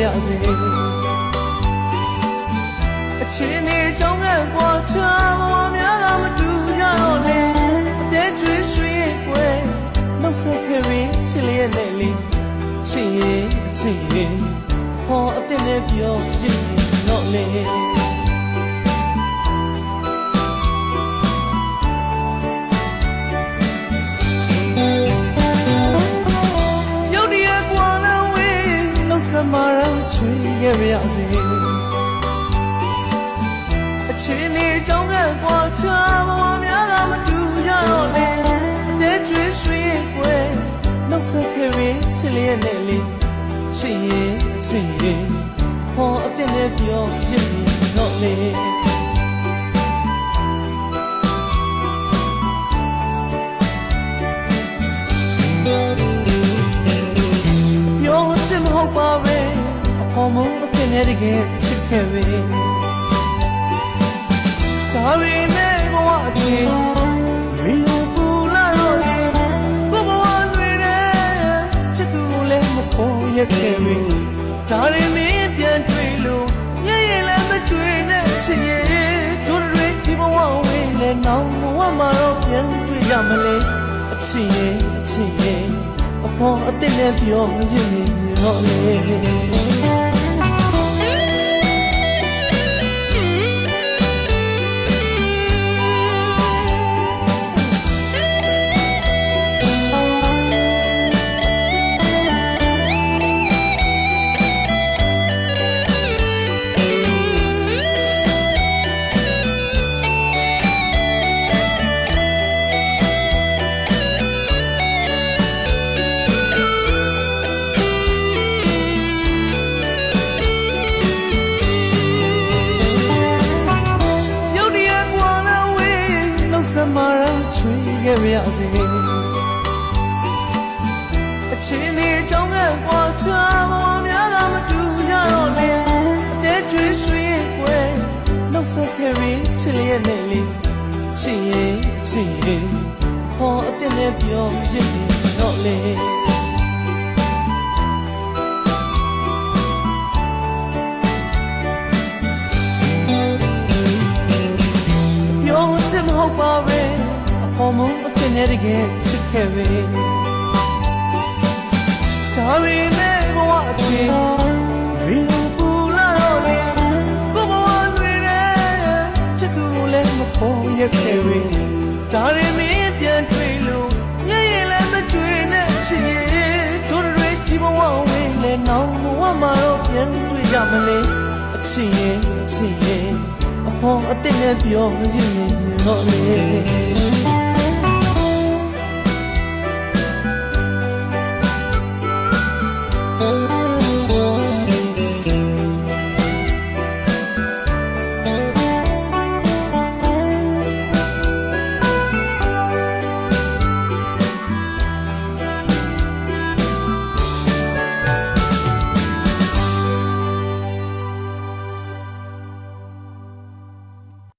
စေအချင်းနေကြောင်းကကွာချာဘဝများကမတူကြတော့လေအသေးကျွေးရွှေကွယ်နှုတ်ဆက်ခဲ့ပြီးချစ်လျက်နဲ့လေချစ်ရင်ချစ်ရင်ဟောအတဲ့နဲ့ပြောရည်တော့လေ ချွေခဲ့ပါရစေအချင်းလေးကြောင့်ကကွာချာဘဝများကမတူရတော့လေအသေးကျွေးရွှေကွယ်နှုတ်ဆက်ခဲ့ပြီးချစ်လျက်နဲ့လေချစ်ရင်ချစ်ရင်ဟောအပြစ်နဲ့ပြောရည်တော့လေပြောချင်မဟုတ်ပါပဲအဖော်မအဖြစ်နဲ့ တကယ်ချစ်ခဲ့ပဲဒါပေမဲ့ဘဝအချင်းမင်းကိုပူလာတော့လေကိုဘဝတွေနဲ့ချစ်သူလည်းမခေါ်ရခဲ့ပဲဒါတွေမင်းပြန်တွေ့လို့ညရင်လည်းမကျွေနဲ့ချစ်ရဲ့တို့တွေဒီဘဝဝင်လဲနောင်ဘဝမှာတော့ပြန်တွေ့ရမလဲအချစ်ရဲ့အချစ်ရဲ့အဖော်အစ်နဲ့ပြောမရင်းတော့လေ ချွေခဲ့ပါရစေအချင်းလေးကြောင့်ကကွာချာဘဝများကမတူရတော့လေအသေးကျွေးရွှေကွယ်နှုတ်ဆက်ခဲ့ပြီးချစ်လျက်နဲ့လေချစ်ရင်ချစ်ရင်ဟောအစ်နဲ့ပြောရည်တော့လေပြောချင်မဟုတ်ပါပဲ အဖော်မအဖြစ်နဲ့တကယ်ချစ်ခဲ့ပဲဒါပေမဲ့ဘဝအချင်းမင်းကိုပူလာတော့လေကိုဘဝတွေနဲ့ချစ်သူလည်းမခေါ်ရခဲ့ပဲဒါတွေမင်းပြန်တွေ့လို့ညရင်လည်းမတွေ့နဲ့ချစ်ရဲ့တို့တွေဒီဘဝဝင်လဲနောင်ဘဝမှာတော့ပြန်တွေ့ရမလဲအချစ်ရဲ့အချစ်ရဲ့အဖော်အစ်နဲ့ပြောရင်းတော့လေ